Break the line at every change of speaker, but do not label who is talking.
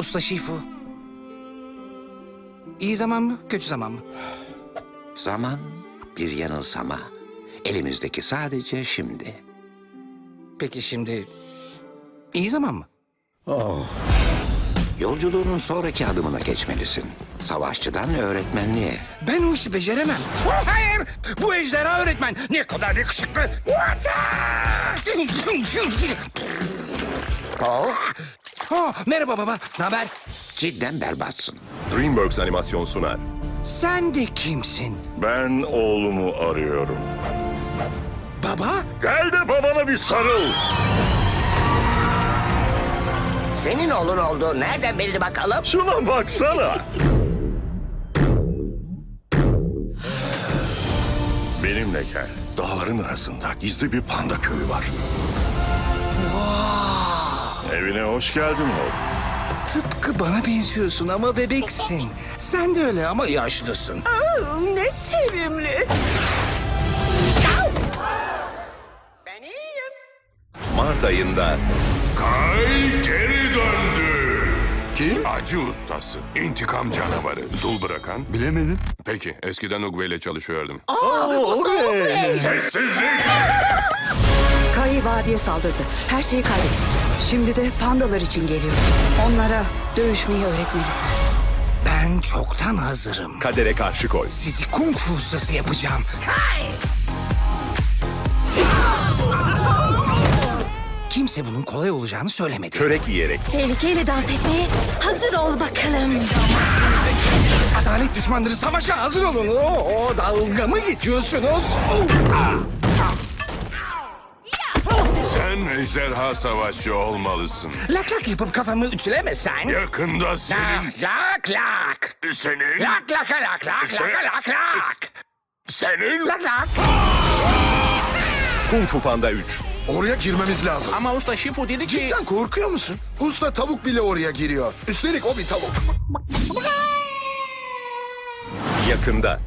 Usta Şifu. İyi zaman mı, kötü zaman mı?
Zaman bir yanılsama. Elimizdeki sadece şimdi.
Peki şimdi iyi zaman mı?
Yolculuğunun sonraki adımına geçmelisin. Savaşçıdan öğretmenliğe.
Ben o işi beceremem. Hayır, bu ejderha öğretmen ne kadar yakışıklı. Ha, merhaba baba, ne haber?
Cidden berbatsın.
DreamWorks Animasyon sunar.
Sen de kimsin?
Ben oğlumu arıyorum.
Baba?
Gel de babana bir sarıl.
Senin oğlun olduğu nereden belli bakalım?
Şuna baksana. Benimle gel. Dağların arasında gizli bir panda köyü var. Evine hoş geldin oğlum.
Tıpkı bana benziyorsun ama bebeksin. Sen de öyle ama yaşlısın.
Ne sevimli. Ben iyiyim.
Mart ayında
Kay geri döndü. Kim? Acı ustası. İntikam canavarı. Dul bırakan.
Bilemedim.
Peki eskiden Ugve ile çalışıyordum.
Sessizlik.
Kayı vadiye saldırdı. Her şeyi kaybettik. Şimdi de pandalar için geliyor. Onlara dövüşmeyi öğretmelisin.
Ben çoktan hazırım.
kadere karşı koy.
Sizi kung fu ustası yapacağım. Kimse bunun kolay olacağını söylemedi.
Körek yiyerek
Tehlikeyle dans etmeye hazır ol bakalım.
Adalet düşmanları savaşa hazır olun. O, o dalga mı geçiyorsunuz?
Sen ejderha savaşçı olmalısın.
Lak lak yapıp kafamı ütülemesen.
Yakında senin...
Lak lak.
Senin...
Lak lak lak lak
Sen-
lak lak lak.
Senin...
Lak lak.
Kung Fu Panda 3.
Oraya girmemiz lazım.
Ama usta Şifu dedi ki...
Cidden korkuyor musun? Usta tavuk bile oraya giriyor. Üstelik o bir tavuk.
Yakında